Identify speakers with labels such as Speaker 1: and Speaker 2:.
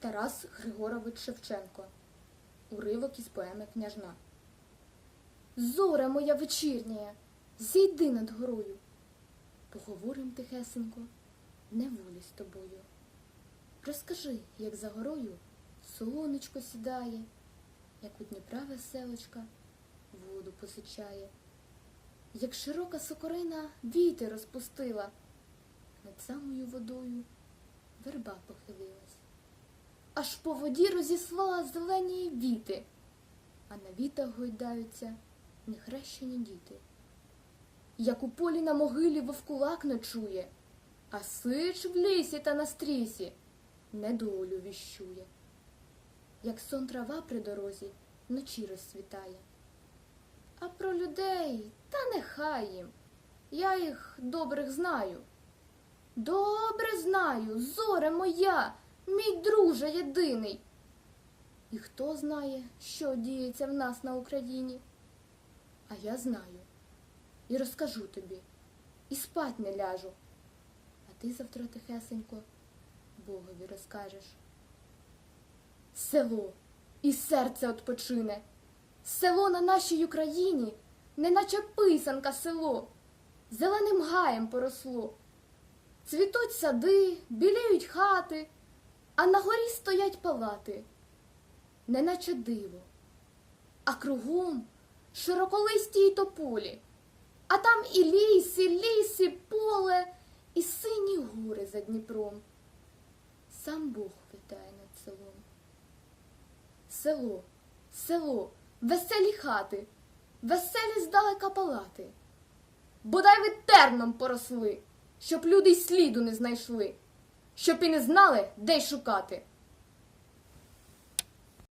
Speaker 1: Тарас Григорович Шевченко. Уривок із поеми Княжна. Зоря моя вечірня, зійди над горою. Поговорим тихесенько, неволі з тобою. Розкажи, як за горою сонечко сідає, як у Дніпра веселочка воду посичає, як широка сокорина вітер розпустила, над самою водою верба похилилась. Аж по воді розіслала зелені віти, а на вітах гойдаються нехрещені діти. Як у полі на могилі вовкулак ночує, а сич в лісі та на стрісі недолю віщує. Як сон трава при дорозі вночі розцвітає. А про людей та нехай їм. Я їх добрих знаю. Добре знаю, зоре моя, мій друже єдиний. І хто знає, що діється в нас на Україні? А я знаю і розкажу тобі, і спать не ляжу. А ти завтра тихесенько Богові розкажеш. Село і серце отпочине. Село на нашій Україні, неначе писанка село, зеленим гаєм поросло. Цвітуть сади, біліють хати, а на горі стоять палати, неначе диво, а кругом широколисті й тополі, а там і ліс, і ліс, і поле, і сині гори за Дніпром. Сам Бог витає над селом. Село, село, веселі хати, веселі здалека палати. Бодай ви терном поросли, щоб люди й сліду не знайшли, щоб і не знали, де й шукати.